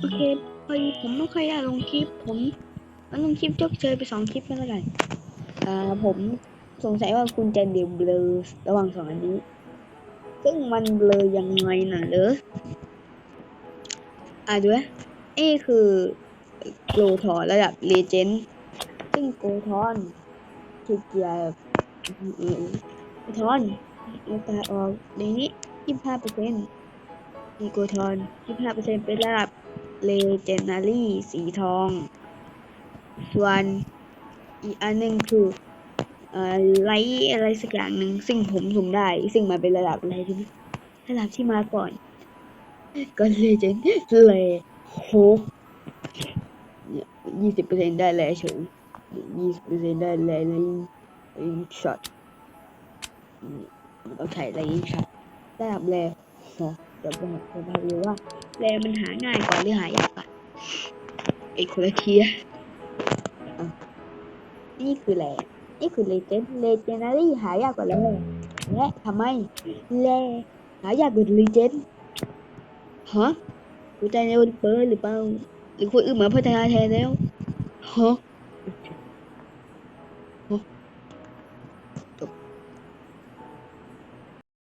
โอเคพอดีผมไม่ค่อยอยากลงคลิป ผมมันลงคลิปจกเชยไปสองคลิปไม่แล้วกันอ่าผมสงสัยว่าคุณจะเดบเบลอระหว่างสองอันนี้ ซึ่งมันเบลอยังไงน่ะเหรออะดูนะนี่คือโกลทอนระดับเลเจนด์ซึ่งโกลทอนคือเกียร์โกลทอนราคาออกในนี้ยี่ห้าเปอร์เซ็นต์มีโกลทอนยี่ห้าเปอร์เซ็นต์เป็นระดับ เลเจนดารี่สีทอง ส่วนอีกอันหนึ่งคือเอ่อไลท์อะไรสักอย่างหนึ่งซึ่งผมสุ่มได้ ซึ่งมันเป็นระดับอะไรที่ระดับที่มาก่อน ก็เลเจนเลโฮยี่สิบเปอร์เซ็นต์ได้แลเฉยยี่สิบเปอร์เซ็นต์ได้แลไลท์ช็อตโอเคไลท์ช็อตระดับแลเกับบอกผมบอกอยู่ว่าแรมันหาง่ายกว่าหรือหายากกว่าไอ้คนละเทียนี่คือแรนี่คือเลเจนเลเจนดารี่หายากกว่าแรและทำไมแรหายากกว่าเลเจนฮะกูใจเนวันเปิดหรือเปล่าหรือคนอื่นมาพัฒนาแทนแล้วฮะ